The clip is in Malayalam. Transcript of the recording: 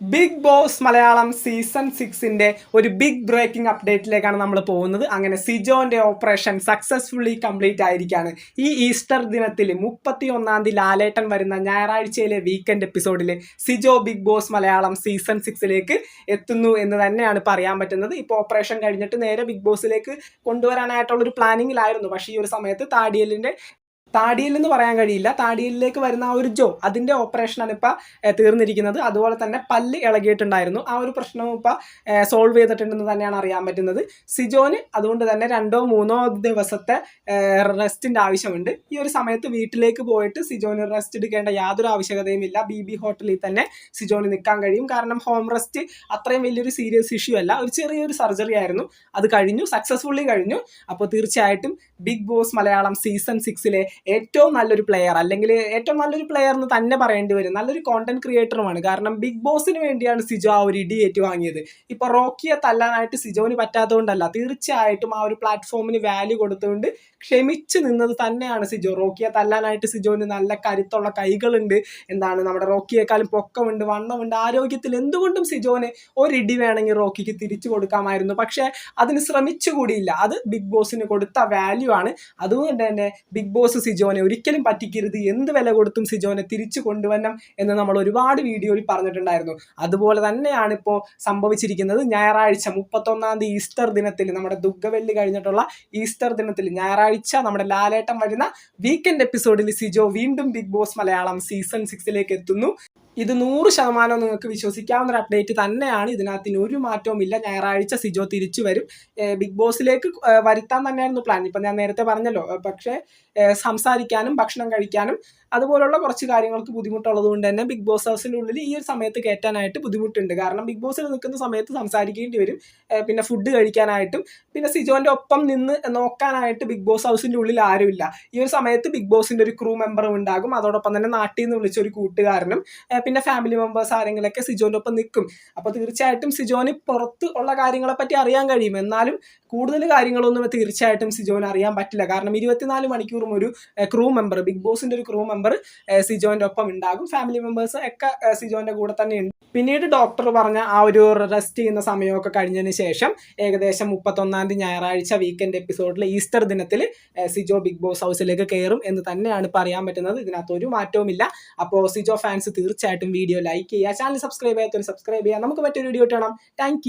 ബിഗ് ബോസ് മലയാളം സീസൺ സിക്സിന്റെ ഒരു ബിഗ് ബ്രേക്കിംഗ് അപ്ഡേറ്റിലേക്കാണ് നമ്മൾ പോകുന്നത്. അങ്ങനെ സിജോന്റെ ഓപ്പറേഷൻ സക്സസ്ഫുള്ളി കംപ്ലീറ്റ് ആയിരിക്കുകയാണ് ഈ ഈസ്റ്റർ ദിനത്തിൽ മുപ്പത്തി ഒന്നാം തീയതി ലാലേട്ടൻ വരുന്ന ഞായറാഴ്ചയിലെ വീക്കെൻഡ് എപ്പിസോഡിൽ Sijo big boss Malayalam season സിക്സിലേക്ക് എത്തുന്നു എന്ന് തന്നെയാണ് പറയാൻ പറ്റുന്നത്. ഇപ്പോൾ ഓപ്പറേഷൻ കഴിഞ്ഞിട്ട് നേരെ ബിഗ് ബോസിലേക്ക് കൊണ്ടുവരാനായിട്ടുള്ളൊരു പ്ലാനിങ്ങിലായിരുന്നു പക്ഷേ ഈ ഒരു സമയത്ത് താടിയലിന്റെ താടിയിൽ എന്ന് പറയാൻ കഴിയില്ല. താടിയിലേക്ക് വരുന്ന ആ ഒരു ജോ അതിന്റെ ഓപ്പറേഷനാണ് ഇപ്പോൾ തീർന്നിരിക്കുന്നത്. അതുപോലെ തന്നെ പല്ല് ഇളകിയിട്ടുണ്ടായിരുന്നു. ആ ഒരു പ്രശ്നവും ഇപ്പോൾ സോൾവ് ചെയ്തിട്ടുണ്ടെന്ന് തന്നെയാണ് അറിയാൻ പറ്റുന്നത്. സിജോന് അതുകൊണ്ട് തന്നെ രണ്ടോ മൂന്നോ ദിവസത്തെ റെസ്റ്റിന്റെ ആവശ്യമുണ്ട്. ഈ ഒരു സമയത്ത് വീട്ടിലേക്ക് പോയിട്ട് സിജോന് റെസ്റ്റ് എടുക്കേണ്ട യാതൊരു ആവശ്യകതയും ഇല്ല. ബി ബി ഹോട്ടലിൽ തന്നെ സിജോന് നിൽക്കാൻ കഴിയും. കാരണം ഹോം റെസ്റ്റ് അത്രയും വലിയൊരു സീരിയസ് ഇഷ്യൂ അല്ല. ഒരു ചെറിയൊരു സർജറി ആയിരുന്നു. അത് കഴിഞ്ഞു സക്സസ്ഫുള്ളി കഴിഞ്ഞു. അപ്പോൾ തീർച്ചയായിട്ടും ബിഗ് ബോസ് മലയാളം സീസൺ സിക്സിലെ ഏറ്റവും നല്ലൊരു പ്ലെയർ അല്ലെങ്കിൽ ഏറ്റവും നല്ലൊരു പ്ലെയർ എന്ന് തന്നെ പറയേണ്ടി വരും. നല്ലൊരു കോണ്ടന്റ് ക്രിയേറ്ററുമാണ് കാരണം ബിഗ് ബോസിന് വേണ്ടിയാണ് സിജോ ആ ഒരു ഇടി ഏറ്റുവാങ്ങിയത് ഇപ്പൊ റോക്കിയെ തല്ലാനായിട്ട് സിജോന് പറ്റാത്തതുകൊണ്ടല്ല തീർച്ചയായിട്ടും ആ ഒരു പ്ലാറ്റ്ഫോമിന് വാല്യൂ കൊടുത്തുകൊണ്ട് ക്ഷമിച്ച് നിന്നത് തന്നെയാണ് സിജോ. റോക്കിയെ തല്ലാനായിട്ട് സിജോന് നല്ല കരുത്തുള്ള കൈകളുണ്ട് എന്താണ് നമ്മുടെ റോക്കിയേക്കാളും പൊക്കമുണ്ട് വണ്ണമുണ്ട് ആരോഗ്യത്തിൽ എന്തുകൊണ്ടും സിജോന് ഒരിടി വേണമെങ്കിൽ റോക്കിക്ക് തിരിച്ചു കൊടുക്കാമായിരുന്നു. പക്ഷേ അതിന് ശ്രമിച്ചുകൂടിയില്ല അത് ബിഗ് ബോസിന് കൊടുത്ത വാല്യൂ ആണ്. അതുകൊണ്ട് തന്നെ ബിഗ് ബോസ് സിജോനെ ഒരിക്കലും പറ്റിക്കരുത്. എന്ത് വില കൊടുത്തും സിജോനെ തിരിച്ചു കൊണ്ടുവരണം എന്ന് നമ്മൾ ഒരുപാട് വീഡിയോയിൽ പറഞ്ഞിട്ടുണ്ടായിരുന്നു. അതുപോലെ തന്നെയാണ് ഇപ്പോൾ സംഭവിച്ചിരിക്കുന്നത്. ഞായറാഴ്ച മുപ്പത്തൊന്നാം തീയതി ഈസ്റ്റർ ദിനത്തിൽ നമ്മുടെ ദുഃഖവെള്ളി കഴിഞ്ഞിട്ടുള്ള ഈസ്റ്റർ ദിനത്തിൽ ഞായറാഴ്ച നമ്മുടെ ലാലേട്ടം വരുന്ന വീക്കെൻഡ് എപ്പിസോഡിൽ സിജോ വീണ്ടും ബിഗ് ബോസ് മലയാളം സീസൺ സിക്സിലേക്ക് എത്തുന്നു. ഇത് നൂറ് ശതമാനം നിങ്ങൾക്ക് വിശ്വസിക്കാവുന്ന ഒരു അപ്ഡേറ്റ് തന്നെയാണ് ഇതിനകത്തിന് ഒരു മാറ്റവും ഇല്ല. ഞായറാഴ്ച സിജോ തിരിച്ചു വരും. ബിഗ് ബോസിലേക്ക് വരുത്താൻ തന്നെയായിരുന്നു പ്ലാൻ ഇപ്പം ഞാൻ നേരത്തെ പറഞ്ഞല്ലോ. പക്ഷേ സംസാരിക്കാനും ഭക്ഷണം കഴിക്കാനും അതുപോലുള്ള കുറച്ച് കാര്യങ്ങൾക്ക് ബുദ്ധിമുട്ടുള്ളത് കൊണ്ട് തന്നെ ബിഗ് ബോസ് ഹൗസിന്റെ ഉള്ളിൽ ഈ ഒരു സമയത്ത് കയറ്റാനായിട്ട് ബുദ്ധിമുട്ടുണ്ട്. കാരണം ബിഗ് ബോസിൽ നിൽക്കുന്ന സമയത്ത് സംസാരിക്കേണ്ടി വരും. പിന്നെ ഫുഡ് കഴിക്കാനായിട്ടും പിന്നെ സിജോന്റെ ഒപ്പം നിന്ന് നോക്കാനായിട്ട് ബിഗ് ബോസ് ഹൗസിന്റെ ഉള്ളിൽ ആരുമില്ല. ഈ ഒരു സമയത്ത് ബിഗ് ബോസിന്റെ ഒരു ക്രൂ മെമ്പറും ഉണ്ടാകും. അതോടൊപ്പം തന്നെ നാട്ടിൽ നിന്ന് വിളിച്ച ഒരു കൂട്ടുകാരനും പിന്നെ ഫാമിലി മെമ്പേഴ്സ് ആരെങ്കിലൊക്കെ സിജോന്റെ ഒപ്പം നിൽക്കും. അപ്പോൾ തീർച്ചയായിട്ടും സിജോന് പുറത്ത് ഉള്ള കാര്യങ്ങളെ പറ്റി അറിയാൻ കഴിയും. എന്നാലും കൂടുതൽ കാര്യങ്ങളൊന്നും തീർച്ചയായിട്ടും സിജോന് അറിയാൻ പറ്റില്ല. കാരണം ഇരുപത്തിനാല് മണിക്കൂറും ഒരു ക്രൂ മെമ്പർ ബിഗ് ബോസിന്റെ ഒരു ക്രൂ മെമ്പർ സിജോന്റെ ഒപ്പം ഉണ്ടാകും. ഫാമിലി മെമ്പേഴ്സ് ഒക്കെ സിജോന്റെ കൂടെ തന്നെ ഉണ്ട്. പിന്നീട് ഡോക്ടർ പറഞ്ഞ ആ ഒരു റെസ്റ്റ് ചെയ്യുന്ന സമയമൊക്കെ കഴിഞ്ഞതിന് ശേഷം ഏകദേശം മുപ്പത്തൊന്നാം തീയതി ഞായറാഴ്ച വീക്കെൻഡ് എപ്പിസോഡിൽ ഈസ്റ്റർ ദിനത്തിൽ സിജോ ബിഗ് ബോസ് ഹൗസിലേക്ക് കയറും എന്ന് തന്നെയാണ് പറയാൻ പറ്റുന്നത്. ഇതിനകത്ത് ഒരു മാറ്റവുമില്ല അപ്പോൾ സിജോ ഫാൻസ് തീർച്ചയായിട്ടും വീഡിയോ ലൈക്ക് ചെയ്യുക. ചാനൽ സബ്സ്ക്രൈബ് ചെയ്യാത്തൊരു സബ്സ്ക്രൈബ് ചെയ്യുക. നമുക്ക് മറ്റൊരു വീഡിയോ കാണാം. താങ്ക്